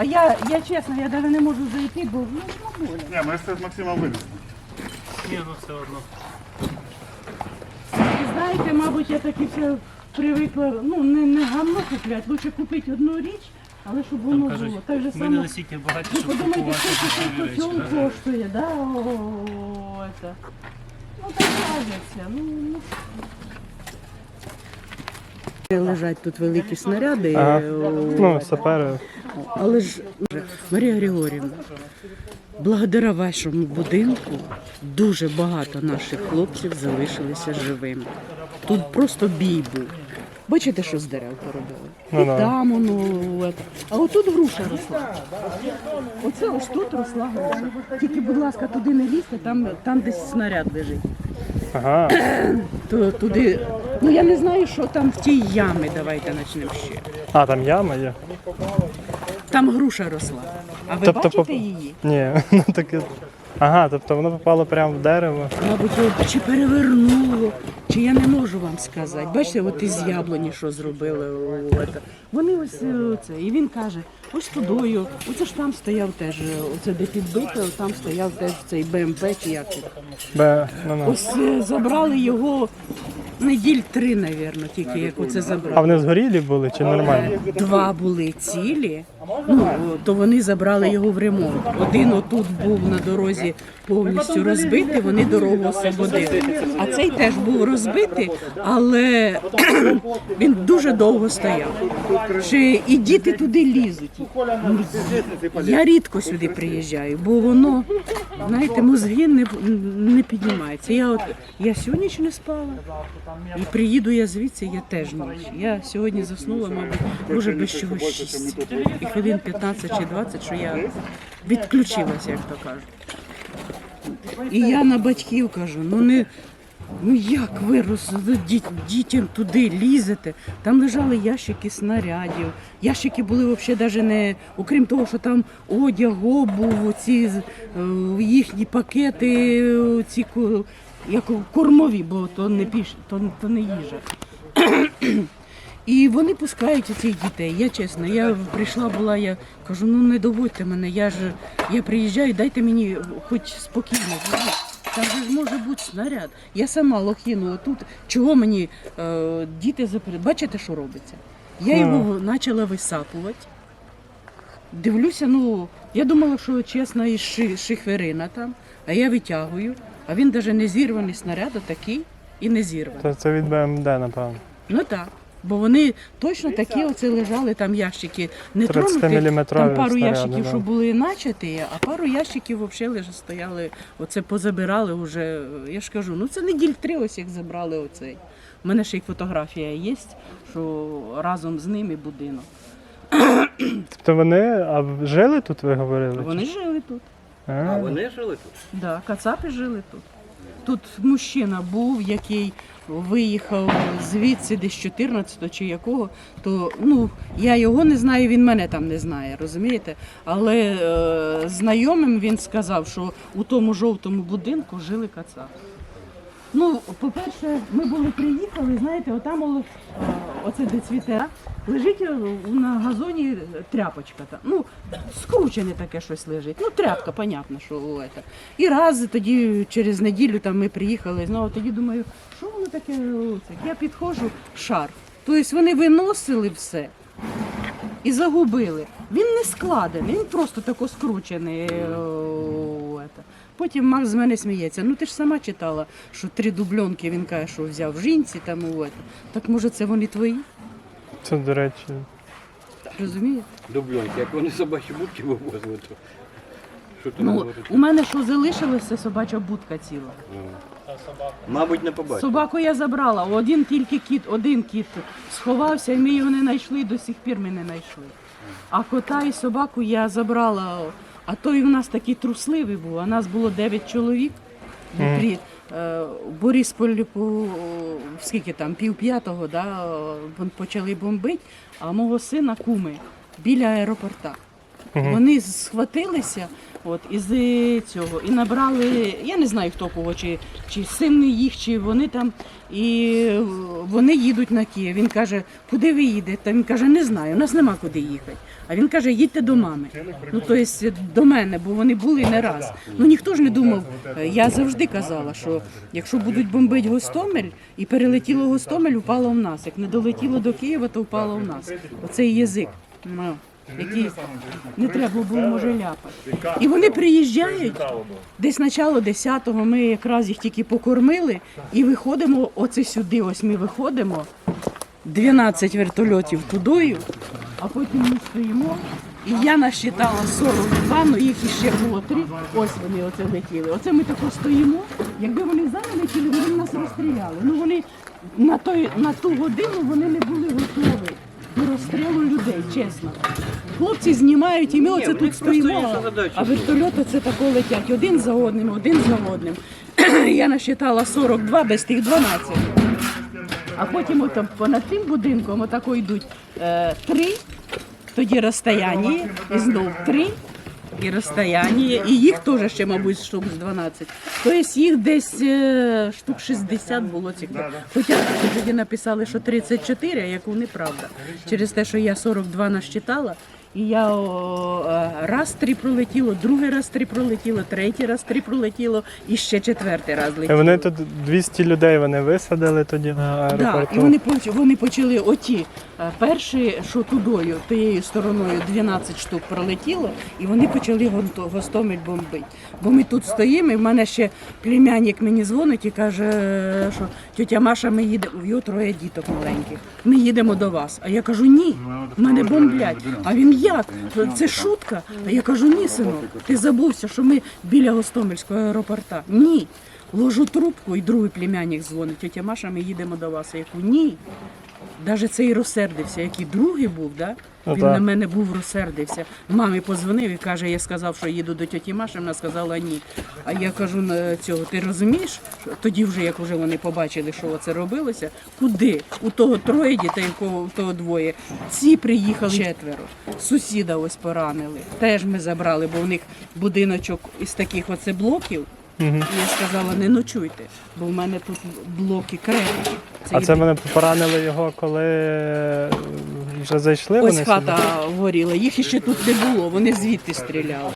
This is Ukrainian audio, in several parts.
А я, я чесно, я навіть не можу зайти, бо ну, ну, боля. Ні, ми все з Максимом винесли. Ні, ну все одно. І знаєте, мабуть, я таки все привикла, ну не, не гамно купляти, лучше купити одну річ, але щоб воно Там кажуть, було. Так же ми не само. настільки багаті, Ви щоб подумайте, купувати скільки дешеві речі. коштує, да? О, это. Ну так кажеться. Ну, ну. Лежать тут великі снаряди, Ага. о, Ну, сапери. але ж Марія Григорівна, благодаря вашому будинку дуже багато наших хлопців залишилися живими. Тут просто бій був. Бачите, що з дерев поробили? Ну, І да. там воно. А отут груша росла. Оце ось тут росла груша. Тільки, будь ласка, туди не лізьте, там, там десь снаряд лежить. Ага. То туди. Ну я не знаю, що там в тій ямі. Давайте почнемо ще. А, там яма є? Там груша росла. А ви Тобто бачите її? Ні, ну таке. Ага, тобто воно попало прямо в дерево. Мабуть, його чи перевернуло, чи я не можу вам сказати. Бачите, от із яблуні що зробили. о, ете. Вони ось е, це. І він каже, ось тудою, оце ж там стояв теж, е, оце де підбите, там стояв теж цей БМП чи як. Бе, ну, ну. Ось е, забрали його неділь три, напевно, тільки як оце А забрали. вони згорілі були чи нормально? Два були цілі, ну то вони забрали його в ремонт. Один отут був на дорозі повністю розбитий, вони дорогу освободили. А цей теж був розбитий, але він дуже довго стояв. Ще і діти туди лізуть. Я рідко сюди приїжджаю, бо воно, знаєте, мозги не, не піднімаються. Я от я сьогодні ще не спала. І приїду я звідси, я теж ніч. Я сьогодні заснула, мабуть, може без чого 6. Хвилин 15 чи 20, що я відключилася, як то кажуть. І я на батьків кажу, ну не. Ну як ви дітям туди лізете? Там лежали ящики снарядів. Ящики були взагалі навіть не, окрім того, що там одяг, обув, ці е, їхні пакети, ці як кормові, бо то не піш, то, то не їжа. І вони пускають цих дітей. Я чесно, я прийшла була, я кажу, ну не доводьте мене, я ж я приїжджаю, дайте мені хоч спокійно. Там же ж може бути снаряд. Я сама лохіну отут. Чого мені е, діти запри... Бачите, що робиться? Я його почала висапувати. Дивлюся, ну я думала, що чесно, і ши, шиферина там, а я витягую, а він навіть не зірваний снаряд, а такий і не зірваний. То це від БМД, напевно. Ну так. Бо вони точно такі оце лежали там ящики не тронуті. 30-міліметрові Там пару снаряди, ящиків, да. що були начаті, а пару ящиків взагалі лише стояли, оце позабирали вже. Я ж кажу, ну це неділь три ось як забрали оцей. У мене ще й фотографія є, що разом з ними будинок. Тобто вони а жили тут, ви говорили? Вони жили тут. А, Вони жили тут? Да, кацапи жили тут. Тут мужчина був, який виїхав звідси десь 14 чи якого, то ну я його не знаю, він мене там не знає, розумієте? Але е, знайомим він сказав, що у тому жовтому будинку жили кацапи. Ну, по-перше, ми були приїхали, знаєте, отам о, оце де цвіте, лежить е, на газоні тряпочка. Там. Ну, скручене таке щось лежить. Ну, тряпка, понятно, що це. І раз тоді через неділю там ми приїхали, знову тоді думаю, що воно таке? Я підходжу, шар. Тобто вони виносили все і загубили. Він не складений, він просто тако скручений. е, о, ета. Потім Макс з мене сміється. Ну ти ж сама читала, що три дубльонки він каже, що взяв в жінці там. о, ета. Так може це вони твої? це, до речі. Розумієте? Дубльонки, як вони собачі будки вивозили, то що ти Ну, говориш? у мене що залишилося собача будка ціла. Мабуть, не побачив. Собаку я забрала, один тільки кіт, один кіт сховався, і ми його не знайшли, до сих пір ми не знайшли. А кота і собаку я забрала, а той у нас такий трусливий був, а нас було 9 чоловік. в Дніпрі. е, Борисполі по скільки там, пів п'ятого, да, е, почали бомбити, а мого сина куми біля аеропорта. Вони схватилися от, із цього і набрали, я не знаю хто кого, чи, чи син їх, чи вони там, і вони їдуть на Київ. Він каже, куди ви їдете? Він каже, не знаю, у нас нема куди їхати. А він каже, їдьте до мами. Ну, тобто до мене, бо вони були не раз. Ну ніхто ж не думав. Я завжди казала, що якщо будуть бомбити Гостомель, і перелетіло Гостомель, впало в нас. Як не долетіло до Києва, то впало в нас. Оцей язик. Ну, який не треба було може ляпати. І вони приїжджають десь начало 10-го, ми якраз їх тільки покормили і виходимо оце сюди. Ось ми виходимо. 12 вертольотів тудою, а потім ми стоїмо. І я насчитала 42, ну їх іще було три. Ось вони оце летіли. Оце ми тако стоїмо. Якби вони зараз летіли, вони нас розстріляли. Ну вони на той на ту годину вони не були готові до розстрілу людей, чесно. Хлопці знімають, і ми оце тут стоїмо. А вертольоти це тако летять один за одним, один за одним. Я насчитала 42 без тих 12. А потім ото понад тим будинком отако йдуть е, три, тоді розстояння, і знов три, і розстояння, і їх теж ще, мабуть, штук з 12. Тобто їх десь е, штук 60 було цих. Хоча тоді написали, що 34, а яку неправда. Через те, що я 42 насчитала, і я о, е, раз три пролетіло, другий раз три пролетіло, третій раз три пролетіло, і ще четвертий раз летіло. вони тут 200 людей вони висадили тоді на Да, аеропорту. і вони вони почали оті е, перші, що тудою, тією стороною 12 штук пролетіло, і вони почали Гостомель бомбити. Бо ми тут стоїмо, і в мене ще племянник мені дзвонить і каже, е, що тетя Маша, ми їдемо. Його троє діток маленьких. Ми їдемо до вас. А я кажу, ні, мене бомблять. А він як? Це шутка. А я кажу, ні, синок, ти забувся, що ми біля Гостомельського аеропорта. Ні. Ложу трубку, і другий племянник дзвонить. Тетя Маша, ми їдемо до вас. Я кажу, ні. Навіть цей розсердився, який другий був, да? Ну, він так. на мене був розсердився. Мамі позвонив і каже, я сказав, що їду до тьоті Маші, вона сказала ні. А я кажу на цього, ти розумієш? Тоді вже, як вже вони побачили, що це робилося, куди? У того троє дітей, у кого у того двоє. Ці приїхали четверо. Сусіда ось поранили. Теж ми забрали, бо в них будиночок із таких оце блоків. І я сказала, не ночуйте, бо в мене тут блоки крепкі. А це мене поранили його, коли вже зайшли Ось вони хата сюди? горіла, їх іще тут не було, вони звідти стріляли.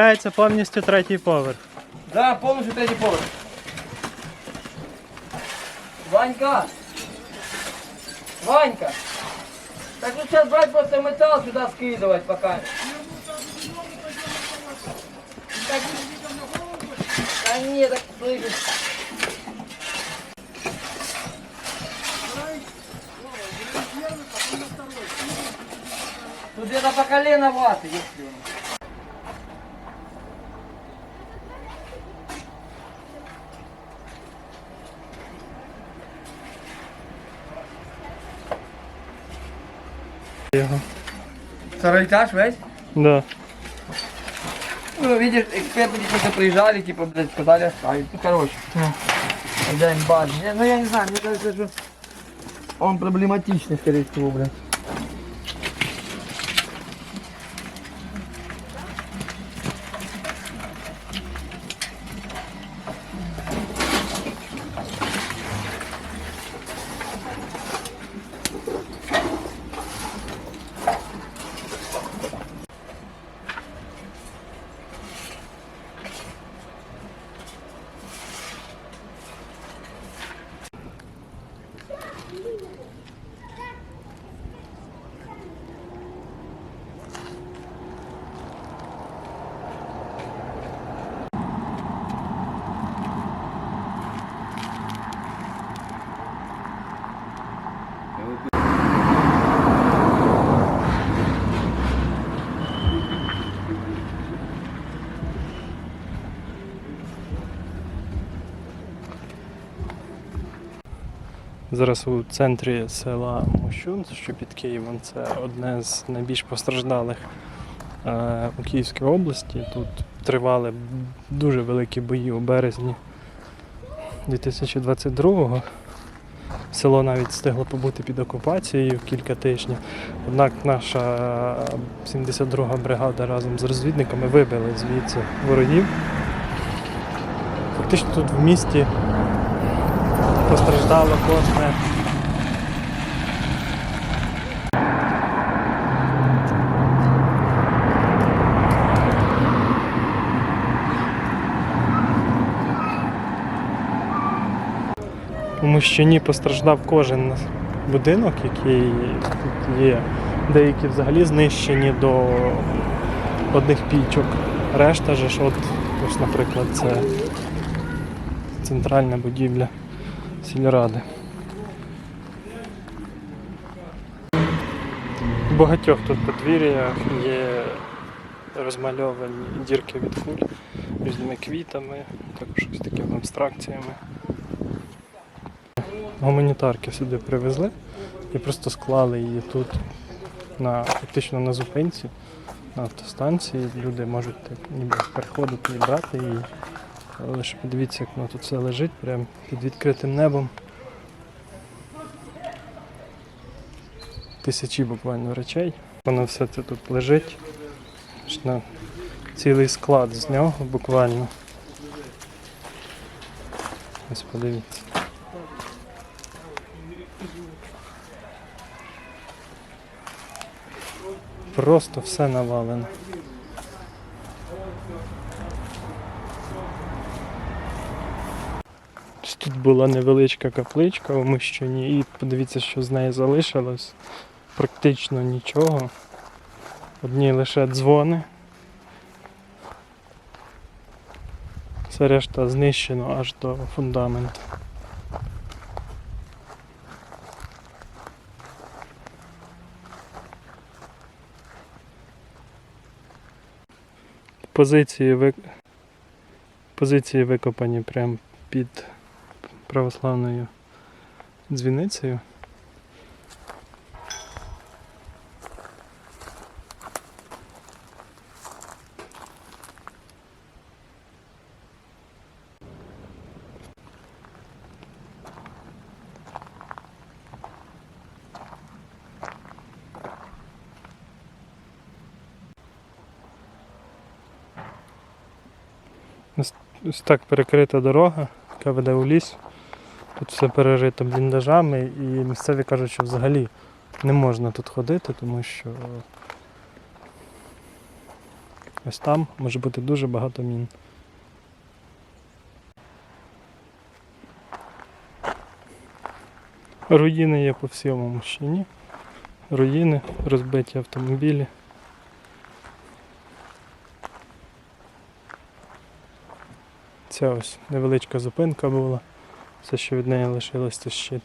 Це повністю третій поверх. Да, повністю третій поверх. Ванька! Ванька! Так ну сейчас брать просто металл сюда скидывать пока. Так, да нет, так слышишь. Тут где-то по колено ваты, если он. Його. Второй этаж, весь? Да. Ну, видишь, эксперты какие-то приезжали, типа, блядь, сказали оставить. Ну, короче. Хозяин базы. Не, Ну, я не знаю, мне кажется, что он проблематичный, скорее всего, блядь. Зараз у центрі села Мощун, що під Києвом, це одне з найбільш постраждалих е, у Київській області. Тут тривали дуже великі бої у березні 2022-го. Село навіть встигло побути під окупацією кілька тижнів. Однак наша 72-га бригада разом з розвідниками вибили звідси ворогів. Фактично тут в місті постраждало кожне. У Мощині постраждав кожен будинок, який тут є. Деякі взагалі знищені до одних пічок. Решта ж, от, ось, наприклад, це центральна будівля сільради. У багатьох тут подвір'ях є розмальовані дірки від куль різними квітами, також ось такими абстракціями. Гуманітарки сюди привезли і просто склали її тут на фактично на зупинці, на автостанції. Люди можуть так ніби переходити і брати її. Але лише подивіться, як воно тут все лежить, прямо під відкритим небом. Тисячі буквально речей. Воно все це тут лежить. На цілий склад з нього буквально. Ось подивіться. Просто все навалено. Тут була невеличка капличка у Мощині, і подивіться, що з неї залишилось. Практично нічого. Одні лише дзвони. Все решта знищено аж до фундаменту. Позиції, ви... Позиції викопані прямо під православною дзвіницею. Ось, так перекрита дорога, яка веде у ліс. Тут все перерито бліндажами і місцеві кажуть, що взагалі не можна тут ходити, тому що ось там може бути дуже багато мін. Руїни є по всьому мужчині. Руїни, розбиті автомобілі. Ця ось невеличка зупинка була. Все, що від неї лишилось, це щит.